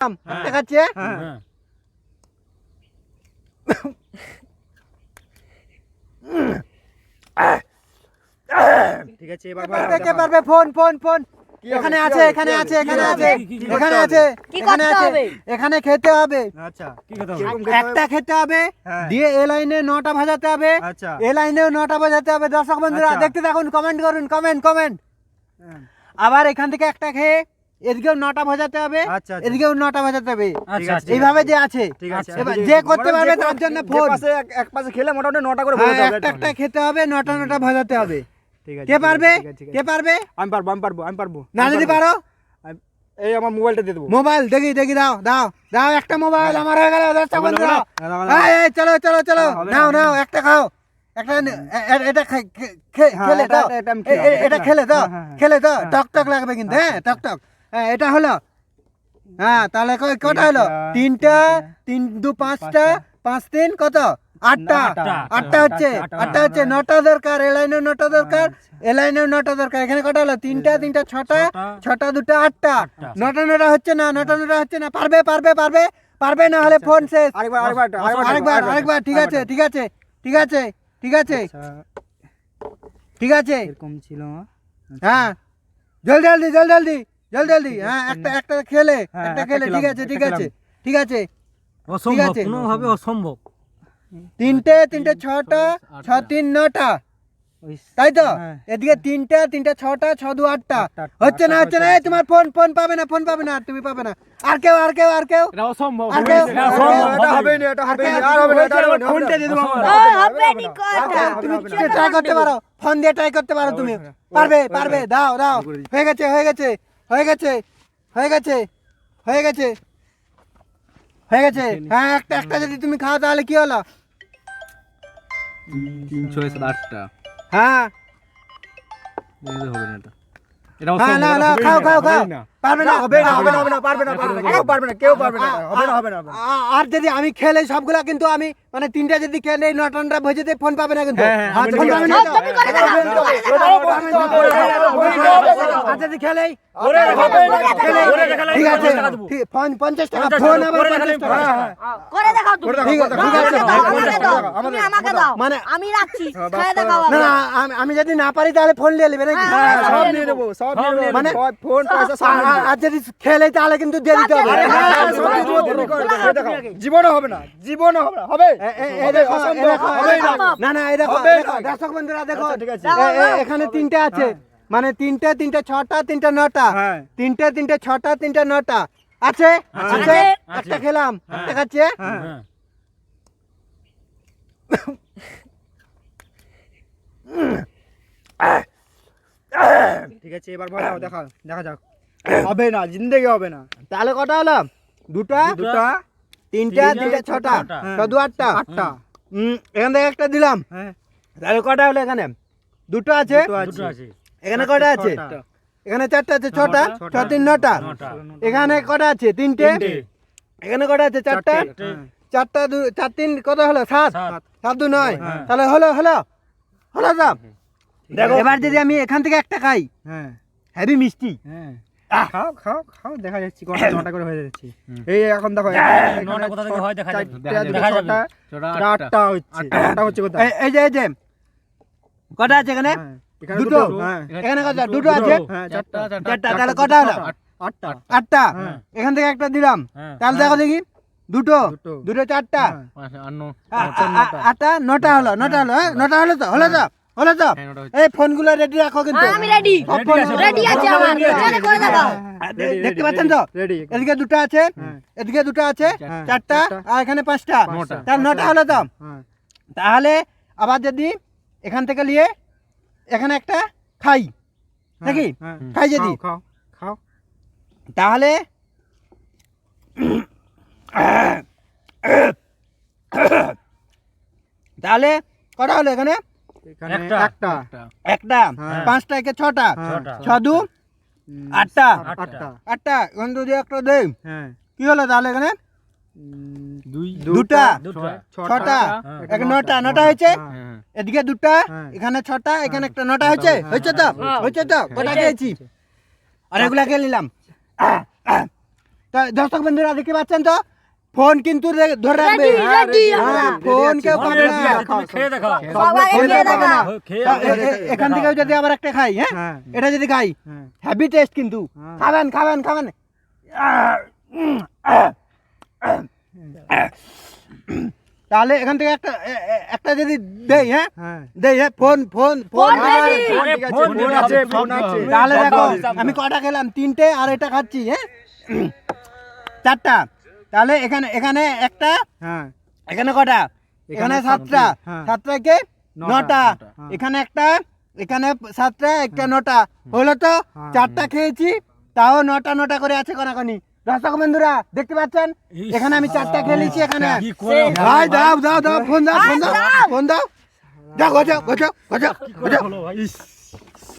হ্যাঁ। ঠিক আছে এবার কে পারবে ফোন ফোন ফোন। এখানে আছে এখানে আছে এখানে আছে এখানে আছে এখানে আছে এখানে খেতে হবে। আচ্ছা কি খেতে? একটা খেতে হবে হ্যাঁ। দিয়ে এ লাইনে নটা ভাজাতে হবে আচ্ছা। এ লাইনেও নটা বাজাতে হবে। দর্শক বন্ধুরা আচ্ছা। দেখতে থাকুন কমেন্ট করুন কমেন্ট কমেন্ট হ্যাঁ। আবার এখান থেকে একটা খেয়ে এদিকেও নটা ভাজাতে হবে আচ্ছা, আচ্ছা। এদিকেও নটা ভাজাতে হবে। আচ্ছা এইভাবে যে আছে ঠিক আছে। এবার যে- করতে পারবে তার জন্য এক- এক পাশে খেলে মোটামুটি নটা করে হ্যাঁ, একটা একটা খেতে হবে নটা নটা ভাজাতে হবে। কে পারবে? কে পারবে? আমি পারব আমি পারব আমি পারব। না যদি পারো? এই আমার মোবাইলটা দিয়ে দেবো। মোবাইল দেখি দেখি দাও দাও দাও একটা মোবাইল আমার হয়ে গেল দশটা। এই, চলো চলো চলো নাও নাও একটা খাও। একটা এটা হ্যাঁ, খেলে দাও। এটা- খেলে দাও হ্যাঁ, হ্যাঁ, খেলে দাও হ্যাঁ। টক টক লাগবে কিন্তু হ্যাঁ টক টক। হ্যাঁ এটা হলো। হ্যাঁ তাহলে কয়- কটা হলো? তিনটা, তিন দু পাঁচটা পাঁচ তিন কত? আটটা। আটটা, হচ্ছে আটটা, হচ্ছে নটা দরকার এ নটা দরকার এ লাইনেও নটা দরকার। এখানে কটা হলো? তিনটা তিনটা ছটা ছটা, দুটো আটটা। আটটা। নটা নটা হচ্ছে না নটা নটা হচ্ছে না। পারবে পারবে পারবে পারবে না হলে ফোন শেষ। আরেকবার আরেকবার আরেকবার আরেকবার আরেকবার ঠিক আছে ঠিক আছে ঠিক আছে ঠিক আছে। আচ্ছা, ঠিক আছে। এরকম ছিল হ্যাঁ। জলদি জলদি জলদি জলদি। জলদি জলদি। হ্যাঁ একটা একটা খেলে হ্যাঁ, একটা খেলে ঠিক আছে ঠিক আছে ঠিক আছে। অসম্ভব কোনোভাবে অসম্ভব। তিনটে তিনটে ছটা ছ তিন নটা। তাই তো? হ্যাঁ। এদিকে তিনটা তিনটা ছটা ছ দু আটটা। হচ্ছে না হচ্ছে না তোমার ফোন ফোন পাবে না ফোন পাবে না তুমি পাবে না। আর কেউ আর কেউ আর কেউ? অসম্ভব আর কেউ? এটা আর অসম্ভব, কেউ? এটা হবে না এটা হবে না আর হবে না এটা হবে না, ফোনটা দিয়ে দেবো হবে আমরা। না। ও, হবে নি। কথা। তুমি ট্রাই করতে পারো ফোন দিয়ে ট্রাই করতে পারো তুমি। পারবে পারবে দাও দাও। হয়ে গেছে হয়ে গেছে। হয়ে গেছে হয়ে গেছে হয়ে গেছে হয়ে গেছে। হ্যাঁ একটা একটা যদি তুমি খাও তাহলে কি হলো? তিন ছয় সাত আটটা। হ্যাঁ। হবে না এটা। এটা হ্যাঁ না না খাও খাও খাও। না। পারবে না হবে না হবে না হবে না পারবে না পারবে না কেউ পারবে না কেউ পারবে না হবে না হবে না আর যদি আমি খেলে সবগুলা কিন্তু আমি মানে তিনটা যদি খেলে নটনটা ভেজে দিয়ে ফোন পাবে না কিন্তু হ্যাঁ, হ্যাঁ, আমি ফোন পাবে না। আর যদি খেলে ঠিক আছে ফোন পঞ্চাশ টাকা ফোন আবার হ্যাঁ, হ্যাঁ। করে দেখাও তুমি। আমাকে দাও। মানে আমি রাখছি হ্যাঁ, না যদি না পারি তাহলে ফোন নিয়ে নেবে নাকি হ্যাঁ, হ্যাঁ, সব সব নিয়ে নিয়ে নেব। নেব সব নিয়ে নেব মানে- ফোন পয়সা আর- যদি খেলে তাহলে কিন্তু দিয়ে দিতে হবে হ্যাঁ, হ্যাঁ, হ্যাঁ। জীবনও হবে না জীবনও হবে না হবে। না। না এই দেখো। দর্শক বন্ধুরা দেখো আচ্ছা, এখানে তিনটে আছে মানে তিনটে তিনটে ছটা তিনটে নটা হ্যাঁ। তিনটে তিনটে ছটা তিনটে নটা আছে। একটা খেলাম একটা খাচ্ছে হ্যাঁ। হ্যাঁ। ঠিক আছে এবার ভালো দেখা দেখা যাক হবে না জিন্দেগি হবে না। তাহলে কটা হলো? দুটা দুটা তিনটা তিনটা, ছটা। ছ দু আটটা। আটটা। হুম এখান থেকে একটা দিলাম। হ্যাঁ। তাহলে কটা হলো এখানে? দুটো আছে? দুটো দুটো আছে। এখানে কটা আছে? এখানে চারটা আছে ছটা। ছ ছটা। তিন নটা। নটা। এখানে কটা আছে? তিনটে। এখানে কটা আছে? চারটা। চারটে। চারটা দু চার তিন কত হলো? সাত। সাত। সাত দু নয়। হ্যাঁ। তাহলে হলো হলো। হলো দেখো। এবার যদি আমি এখান থেকে একটা খাই হ্যাঁ। হেভি মিষ্টি। হ্যাঁ। খাও খাও খাও দেখা যাচ্ছে কটা নটা করে হয়ে যাচ্ছে। এই এখন দেখো নটা কোথা থেকে হয় দেখা যাবে। দেখা যাবে। ছটা, ছটা এটা আটটা হচ্ছে। আটটা হচ্ছে কোথায়? এই- এই যে এই যে। কটা আছে এখানে? দুটো। হ্যাঁ। এখানে কটা? দুটো। আছে? হ্যাঁ চারটা তাহলে কটা হলো? আটটা। আটটা? হ্যাঁ। এখান থেকে একটা দিলাম। হ্যাঁ। তাহলে দেখো দেখি। দুটো? দুটো। চারটা? হ্যাঁ। পাঁচ আট ন আ- আ- আ- আটটা? নটা হলো নটা হলো হ্যাঁ। নটা হলো তো হলো তো? হলো তো? হ্যাঁ, এই ফোনগুলো রেডি রাখো কিন্তু। হ্যাঁ, আমি রেডি রেডি আছে আমার। করে দেখাও আ- দে- দেখতে পাচ্ছেন তো? রেডি এদিকে দুটো আছে হ্যাঁ। এদিকে দুটো আছে হ্যাঁ, চারটা। আর এখানে পাঁচটা। তার নটা হলো তো? হ্যাঁ। তাহলে আবার যদি এখান থেকে নিয়ে এখানে একটা খাই নাকি? হ্যাঁ, খাই যদি। খাও খাও। তাহলে তাহলে কটা হলো এখানে? এখানে একটা। একটা। হ্যাঁ। পাঁচটা একে ছটা? হ্যাঁ। ছ দু আটটা? আটটা। আটটা। এখন যদি একটা দেই হ্যাঁ। কি হলো তাহলে এখানে? দুটা। দুটা। ছটা। এক নটা। নটা হয়েছে? হ্যাঁ। হ্যাঁ এদিকে দুটা। এখানে ছটা এখানে একটা নটা হয়েছে? হ্যাঁ, হয়েছে তো? হ্যাঁ। হয়েছে। তো? কটা খেয়েছি? আর এগুলা খেয়ে নিলাম। তা দর্শক বন্ধুরা দেখতে পাচ্ছেন তো? ফোন কিন্তু রে- ধরে রাখবে। ready হ্যাঁ, ফোন কেউ পাবে না এখান থেকেও যদি আবার একটা খাই হ্যাঁ? হ্যাঁ। এটা যদি খাই হ্যাঁ। হ্যাভি টেস্ট কিন্তু। হ্যাঁ। খাবেন খাবেন খাবেন। তাহলে এখান থেকে একটা একটা যদি দেই হ্যাঁ? হ্যাঁ। দেই হ্যাঁ ফোন ফোন ফোন। তাহলে দেখো আমি কটা খেলাম? তিনটে আর এটা খাচ্ছি হ্যাঁ? চারটা। তাহলে এখানে এখানে একটা হ্যাঁ। এখানে কটা? এখানে সাতটা হ্যাঁ। সাতটাকে নটা, নটা। হ্যাঁ। এখানে একটা এখানে সাতটা একটা নটা। হলো তো হ্যাঁ। চারটা খেয়েছি তাও নটা নটা করে আছে কোনাকনি। দর্শক বন্ধুরা দেখতে পাচ্ছেন? এখানে আমি চারটা খেলেছি এখানে। ভাই দাও দাও দাও ফোন দাও ফোন দাও ফোন দাও। যাও গোছাও গোছাও হলো ভাই?